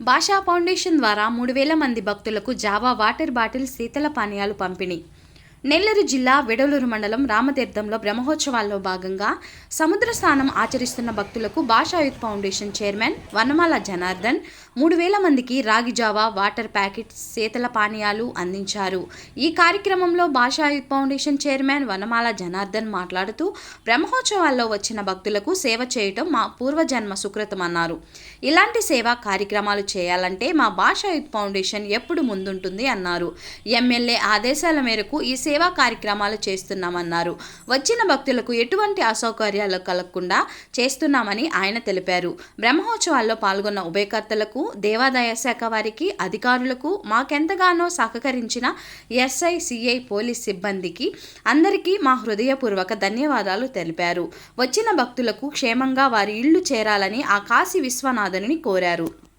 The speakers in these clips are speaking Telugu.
భాషా ఫౌండేషన్ ద్వారా మూడు వేల మంది భక్తులకు జావా వాటర్ బాటిల్ శీతల పానీయాలు పంపిణీ. నెల్లూరు జిల్లా వెడలూరు మండలం రామతీర్థంలో బ్రహ్మోత్సవాల్లో భాగంగా సముద్ర స్నానం ఆచరిస్తున్న భక్తులకు భాషాయుత్ ఫౌండేషన్ చైర్మన్ వనమాల జనార్దన్ మూడు వేల మందికి రాగి జావా వాటర్ ప్యాకెట్ శీతల పానీయాలు అందించారు. ఈ కార్యక్రమంలో భాషాయుత్ ఫౌండేషన్ చైర్మన్ వనమాల జనార్దన్ మాట్లాడుతూ బ్రహ్మోత్సవాల్లో వచ్చిన భక్తులకు సేవ చేయటం మా పూర్వజన్మ సుకృతం అన్నారు. ఇలాంటి సేవా కార్యక్రమాలు చేయాలంటే మా భాషాయుత్ ఫౌండేషన్ ఎప్పుడు ముందుంటుంది అన్నారు. ఎమ్మెల్యే ఆదేశాల మేరకు ఈ సేవా కార్యక్రమాలు చేస్తున్నామన్నారు. వచ్చిన భక్తులకు ఎటువంటి అసౌకర్యాలు కలగకుండా చేస్తున్నామని ఆయన తెలిపారు. బ్రహ్మోత్సవాల్లో పాల్గొన్న ఉభయకర్తలకు దేవాదాయ శాఖ వారికి అధికారులకు మాకెంతగానో సహకరించిన ఎస్ఐ సిఐ పోలీస్ సిబ్బందికి అందరికీ మా హృదయపూర్వక ధన్యవాదాలు తెలిపారు. వచ్చిన భక్తులకు క్షేమంగా వారి ఇళ్ళు చేరాలని ఆ కాశీ విశ్వనాథుని కోరారు.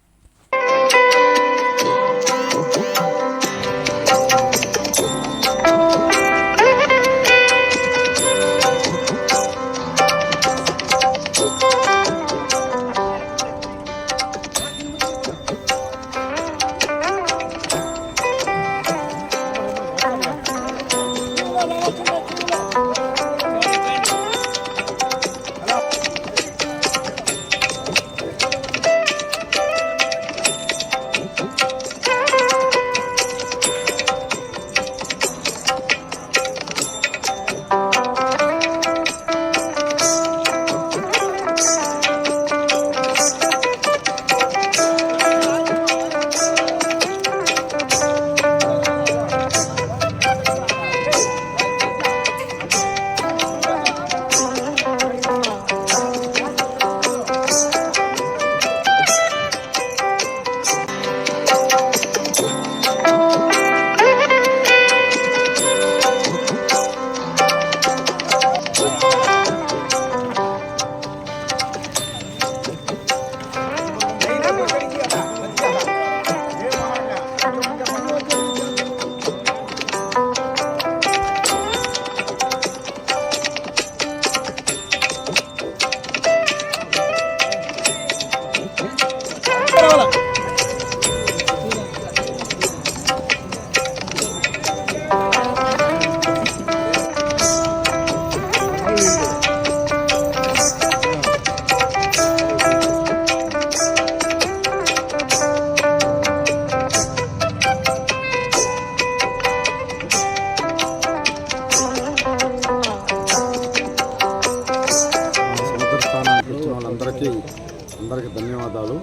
అందరికీ ధన్యవాదాలు.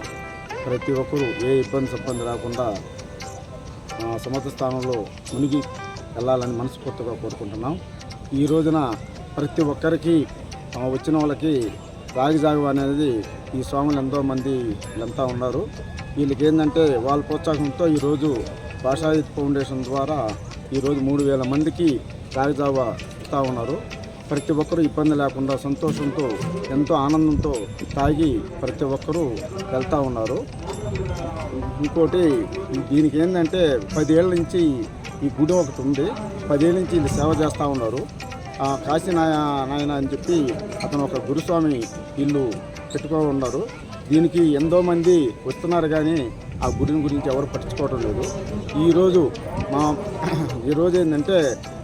ప్రతి ఒక్కరూ ఏ ఇబ్బంది ఇబ్బంది రాకుండా ఆ, స్థానంలో మునిగి వెళ్ళాలని మనస్ఫూర్తిగా కోరుకుంటున్నాం. ఈ రోజున ప్రతి ఒక్కరికి వచ్చిన వాళ్ళకి రాగి జాగవ అనేది ఈ స్వాములు ఎంతో మంది ఉన్నారు. వీళ్ళకి ఏంటంటే వాళ్ళ ప్రోత్సాహంతో ఈరోజు భాషాయుత్ ఫౌండేషన్ ద్వారా ఈరోజు మూడు వేల మందికి రాగి జావ ఇస్తూ ఉన్నారు. ప్రతి ఒక్కరూ ఇబ్బంది లేకుండా సంతోషంతో ఎంతో ఆనందంతో తాగి ప్రతి ఒక్కరూ వెళ్తూ ఉన్నారు. ఇంకోటి దీనికి ఏంటంటే పదేళ్ళ నుంచి ఈ గుడి ఒకటి ఉంది. పదేళ్ళ నుంచి ఇది సేవ చేస్తూ ఉన్నారు. ఆ కాశీ నాయన అని చెప్పి అతను ఒక గురుస్వామి ఇల్లు పెట్టుకో ఉన్నారు. దీనికి ఎంతో మంది వస్తున్నారు కానీ ఆ గుడిని గురించి ఎవరు పట్టించుకోవడం లేదు. ఈరోజు మా ఈరోజు ఏంటంటే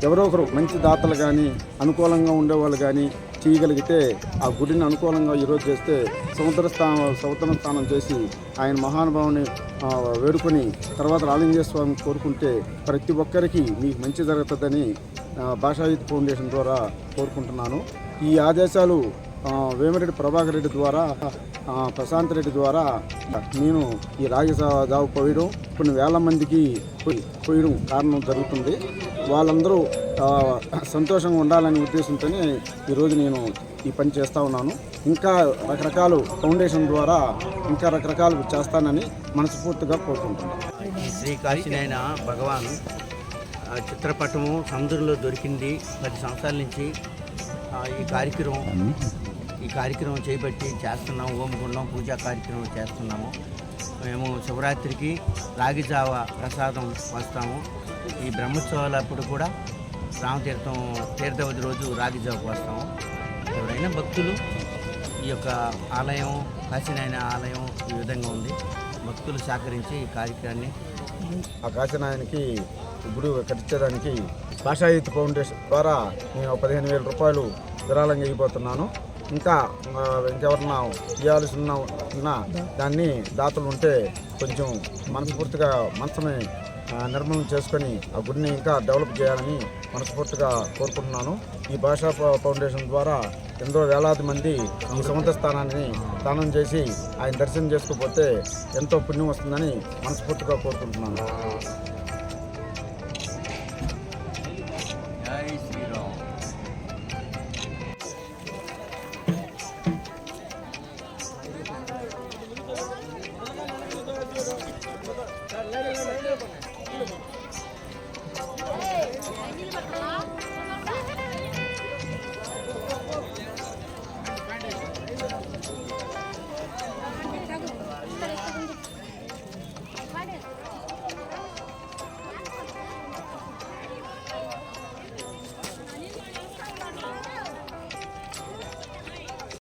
ఎవరో ఒకరు మంచి దాతలు కానీ అనుకూలంగా ఉండేవాళ్ళు కానీ చేయగలిగితే ఆ గుడిని అనుకూలంగా ఈరోజు చేస్తే సముద్ర స్థానం సముద్ర స్నానం చేసి ఆయన మహానుభావుని వేడుకొని తర్వాత రాలింగేశ్వర స్వామి కోరుకుంటే ప్రతి ఒక్కరికి మీకు మంచి జరుగుతుందని భాషాయుత్ ఫౌండేషన్ ద్వారా కోరుకుంటున్నాను. ఈ ఆదేశాలు వేమరెడ్డి వేమిరెడ్డి ప్రభాకర్ రెడ్డి ద్వారా ప్రశాంత్ రెడ్డి ద్వారా నేను ఈ రాగి దావు పోయడం కొన్ని వేల మందికి పోయి పోయడం కారణం జరుగుతుంది. వాళ్ళందరూ సంతోషంగా ఉండాలనే ఉద్దేశంతోనే ఈరోజు నేను ఈ పని చేస్తూ ఉన్నాను. ఇంకా రకరకాల ఫౌండేషన్ ద్వారా ఇంకా రకరకాలు చేస్తానని మనస్ఫూర్తిగా కోరుకుంటున్నాను. ఈ శ్రీ కాశీనాయన భగవాన్ చిత్రపటము సముద్రంలో దొరికింది. పది సంవత్సరాల నుంచి ఈ కార్యక్రమం ఈ కార్యక్రమం చేపట్టి చేస్తున్నాము. ఓమగుండం పూజా కార్యక్రమం చేస్తున్నాము. మేము శివరాత్రికి రాగిజావ ప్రసాదం వస్తాము. ఈ బ్రహ్మోత్సవాలప్పుడు కూడా రామతీర్థం తీర్థవతి రోజు రాగిజావకు వస్తాము. ఎవరైనా భక్తులు ఈ యొక్క ఆలయం కాశీనాయన ఆలయం ఈ విధంగా ఉంది. భక్తులు సహకరించి ఈ కార్యక్రమాన్ని ఆ కాశీనాయనకి ఇప్పుడు కట్టించడానికి భాషాయుత్ ఫౌండేషన్ ద్వారా నేను పదిహేను వేల రూపాయలు విరాళంగా ఇవ్వబోతున్నాను. ఇంకా ఇంకెవరన్నా ఇవ్వాల్సి ఉన్న ఉన్నా దాన్ని దాతలు ఉంటే కొంచెం మనస్ఫూర్తిగా మనసుని ఆ, నిర్మూలన చేసుకొని ఆ గుడిని ఇంకా డెవలప్ చేయాలని మనస్ఫూర్తిగా కోరుకుంటున్నాను. ఈ భాషా ఫౌండేషన్ ద్వారా ఎంతో వేలాది మంది ఈ సముద్ర స్థానాన్ని స్నానం చేసి ఆయన దర్శనం చేసుకోకపోతే ఎంతో పుణ్యం వస్తుందని మనస్ఫూర్తిగా కోరుకుంటున్నాను. いいの色と